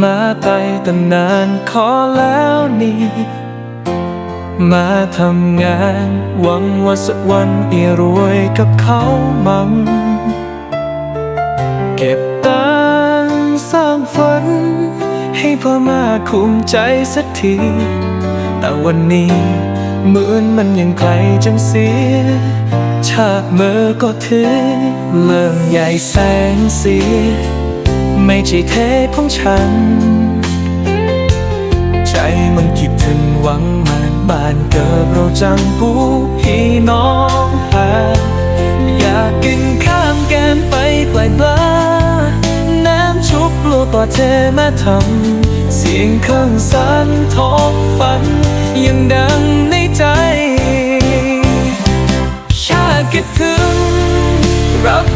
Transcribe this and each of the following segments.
มาไปตั้งนานขอแล้วนี่ มาทำงานหวังว่าสักวันได้รวยกับเขามั้งเก็บตังสร้างฝัน ให้พ่อมาคุมใจสักที แต่วันนี้เหมือนมันยังไกลจังเสีย ชาติเมื่อก็ถือเมืองใหญ่แสงสี ไม่ใช่เทพของฉัน ใจมันคิดถึงหวังมันบ้านเกิดเราจังผู้พี่น้องหาอยากกินข้ามแกนไปปลายปลาน้ำชุบโลต่อเธอมาทำเสียงเครื่องสันทอกฝัน ยังดังในใจชาคิดถึงรับ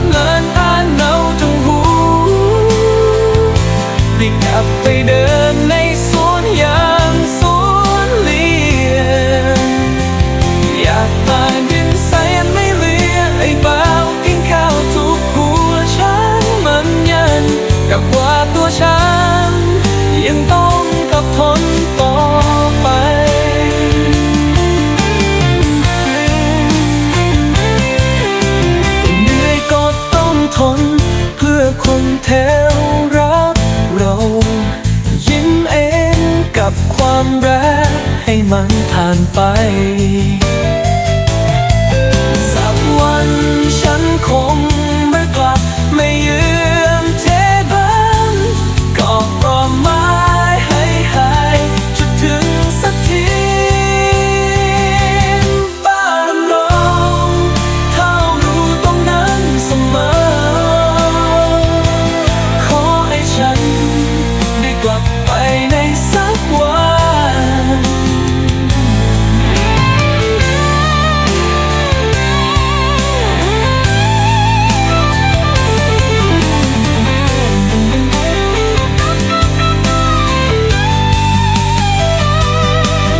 ลับไปเดินในส ยิ้มเองกับความรักให้มันผ่านไป กลับไปในสักวัน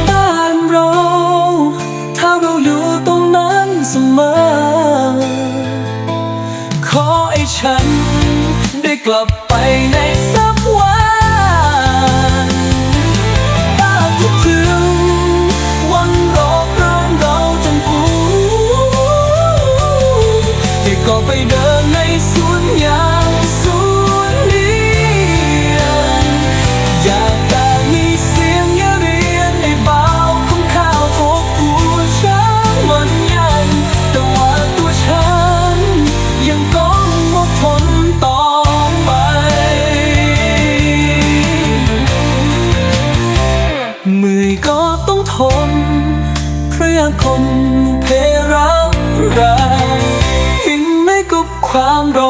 บ้านเราถ้าเราอยู่ตรงนั้นเสมอ ขอให้ฉันได้กลับไปใน ก็ไปเดินในสวนยาง ความร